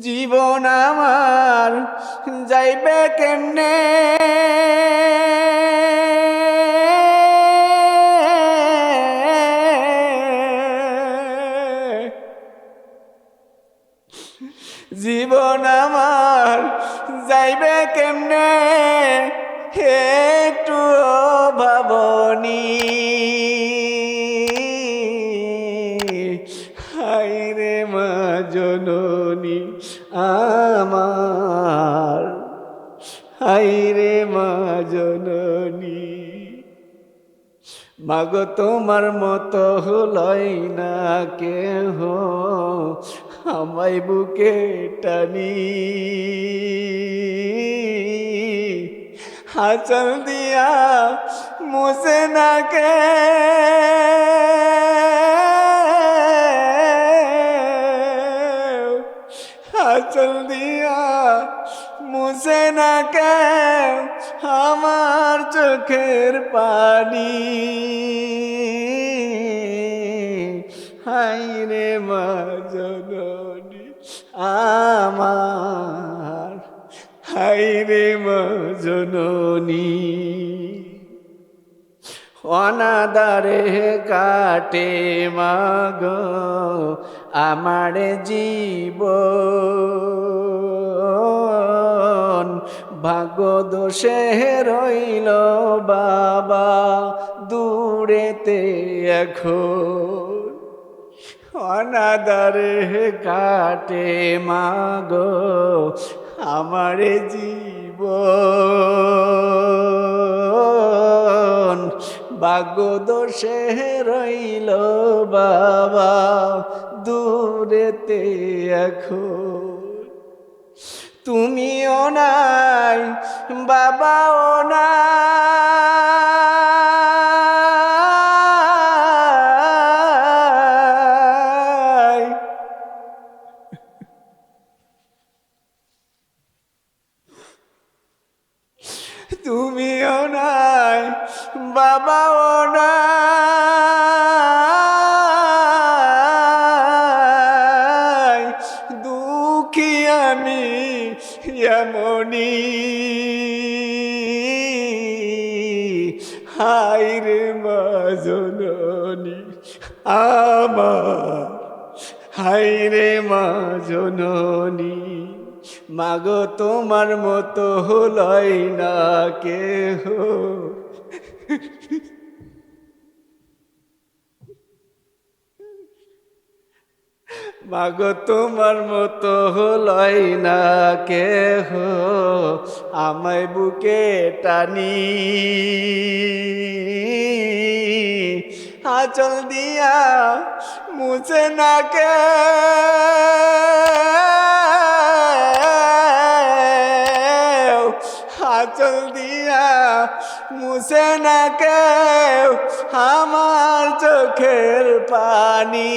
জীবন আমার যাইবে কেমনে? জীবন আমার যাইবে কেমনে? একটু ভাবনি। হাইরে মা জননী আমার। হাইরে মা জননী। মাগো, তোমার মতো হলই না কেহ, আমায় বুকে টানি। হাচল দিয়া মুসে না কে। হাচল দিয়া মুসে না কে আমার চোখের পানি। হাই রে জননী, আমার হাই রে মা জননী। অনাদারে কাটে মাগ আমার জীব ভাগ্য দোষে রইল বাবা, দূরেতে এখন। অনাদারে কাটে মাগ আমার জীবন। ভাগ্য দোষে রইল বাবা, দূরেতে এখন। তুমিও নাই বাবাও নাই। তুমিও নাই বাবাও নাই। এমনি হাই রে মাজননি আমার হাই রে মাজননি। মাগো তোমার মতো হলই না কেহ। মাগো, তোমার মতো হলই না কেহ আমায় বুকে টানি। আচল দিয়া মুছে না কে? আচল দিয়া মুছে না কেউ আমার চোখের পানি।